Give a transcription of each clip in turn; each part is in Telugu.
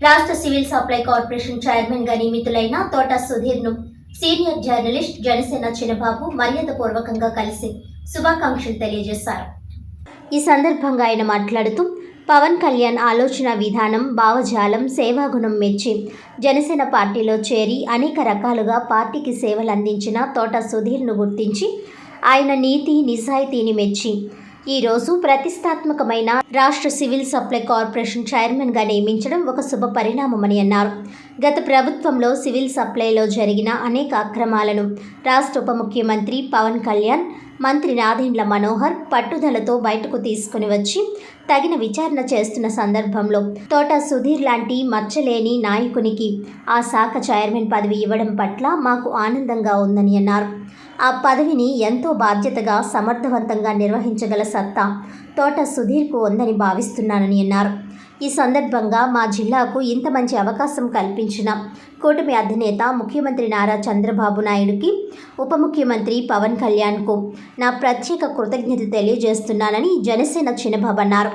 రాష్ట్ర సివిల్ సప్లై కార్పొరేషన్ చైర్మన్గా నియమితులైన తోట సుధీర్ను సీనియర్ జర్నలిస్ట్ జనసేన చిన్నబాబు మర్యాదపూర్వకంగా కలిసి శుభాకాంక్షలు తెలియజేశారు. ఈ సందర్భంగా ఆయన మాట్లాడుతూ పవన్ కళ్యాణ్ ఆలోచన విధానం భావజాలం సేవాగుణం మెచ్చి జనసేన పార్టీలో చేరి అనేక రకాలుగా పార్టీకి సేవలు అందించిన తోట సుధీర్ను గుర్తించి ఆయన నీతి నిజాయితీని మెచ్చి ఈరోజు ప్రతిష్టాత్మకమైన రాష్ట్ర సివిల్ సప్లై కార్పొరేషన్ చైర్మన్గా నియమించడం ఒక శుభ పరిణామమని అన్నారు. గత ప్రభుత్వంలో సివిల్ సప్లైలో జరిగిన అనేక అక్రమాలను రాష్ట్ర ఉప ముఖ్యమంత్రి పవన్ కళ్యాణ్ మంత్రి నాదెండ్ల మనోహర్ పట్టుదలతో బయటకు తీసుకుని వచ్చి తగిన విచారణ చేస్తున్న సందర్భంలో తోట సుధీర్ లాంటి మచ్చలేని నాయకునికి ఆ శాఖ చైర్మన్ పదవి ఇవ్వడం పట్ల మాకు ఆనందంగా ఉందని అన్నారు. ఆ పదవిని ఎంతో బాధ్యతగా సమర్థవంతంగా నిర్వహించగల సత్తా తోట సుధీర్కు ఉందని భావిస్తున్నానని అన్నారు. ఈ సందర్భంగా మా జిల్లాకు ఇంత మంచి అవకాశం కల్పించిన కూటమి అధినేత ముఖ్యమంత్రి నారా చంద్రబాబు నాయుడుకి ఉప ముఖ్యమంత్రి పవన్ కళ్యాణ్కు నా ప్రత్యేక కృతజ్ఞత తెలియజేస్తున్నానని జనసేన చిన్నబాబు అన్నారు.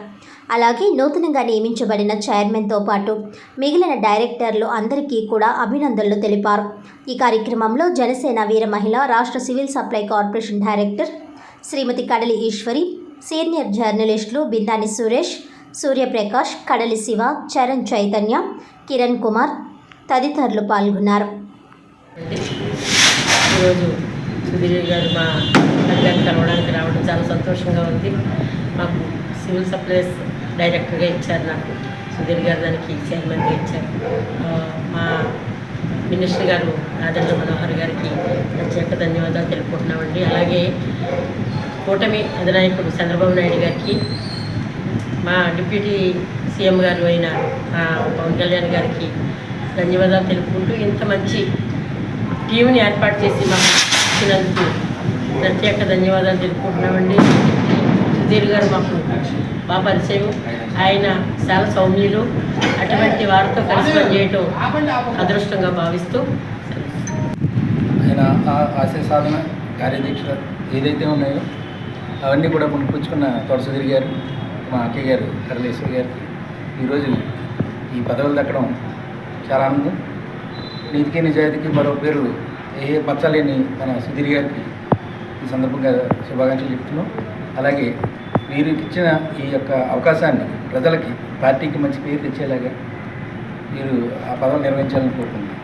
అలాగే నూతనంగా నియమించబడిన చైర్మన్తో పాటు మిగిలిన డైరెక్టర్లు అందరికీ కూడా అభినందనలు తెలిపారు. ఈ కార్యక్రమంలో జనసేన వీర మహిళ రాష్ట్ర civil supply corporation director Shrimati Kadali Eswari senior జర్నలిస్టులు బిందాని సురేష్ సూర్యప్రకాష్ కడలి శివ చరణ్ చైతన్య కిరణ్ కుమార్ తదితరులు పాల్గొన్నారు. సుధీర్ గారు మా కళ్యాణ్ కలవడానికి రావడం చాలా సంతోషంగా ఉంది. మాకు సివిల్ సప్లైస్ డైరెక్టర్గా ఇచ్చారు నాకు. సుధీర్ గారు దానికి చైర్మన్గా ఇచ్చారు. మా మినిస్టర్ గారు రాజేంద్ర మనోహర్ గారికి ప్రత్యేక ధన్యవాదాలు తెలుపుకుంటున్నామండి. అలాగే కూటమి అధినాయకుడు చంద్రబాబు నాయుడు గారికి మా డిప్యూటీ సీఎం గారు అయిన పవన్ కళ్యాణ్ గారికి ధన్యవాదాలు తెలుపుకుంటూ ఇంత మంచి టీంని ఏర్పాటు చేసి మాకు ఇచ్చినందుకు ప్రత్యేక ధన్యవాదాలు తెలుపుకుంటున్నామండి. సుధీర్ గారు మాకు బాగా పరిచయం. ఆయన చాలా సౌమ్యులు. అటువంటి వారితో కలిసి పనిచేయటం అదృష్టంగా భావిస్తూ ఆయన ఆ- ఆశయ సాధన కార్యదీక్ష ఏదైతే ఉన్నాయో అవన్నీ కూడా పుణిపుచ్చుకున్న తోట సుధీర్ గారు మా అక్కయ్య గారు కరలేశ్వరి గారికి ఈరోజు ఈ పదవులు దక్కడం చాలా ఆనందం. నీతికి నిజాయితీకి మరో పేరు ఏ పచ్చలేని మన సుధీర్ గారికి ఈ సందర్భంగా శుభాకాంక్షలు చెప్తున్నాం. అలాగే వీరికి ఇచ్చిన ఈ యొక్క అవకాశాన్ని ప్రజలకి పార్టీకి మంచి పేరు తెచ్చేలాగా మీరు ఆ పదవి నిర్వహించాలని కోరుకుంటున్నాను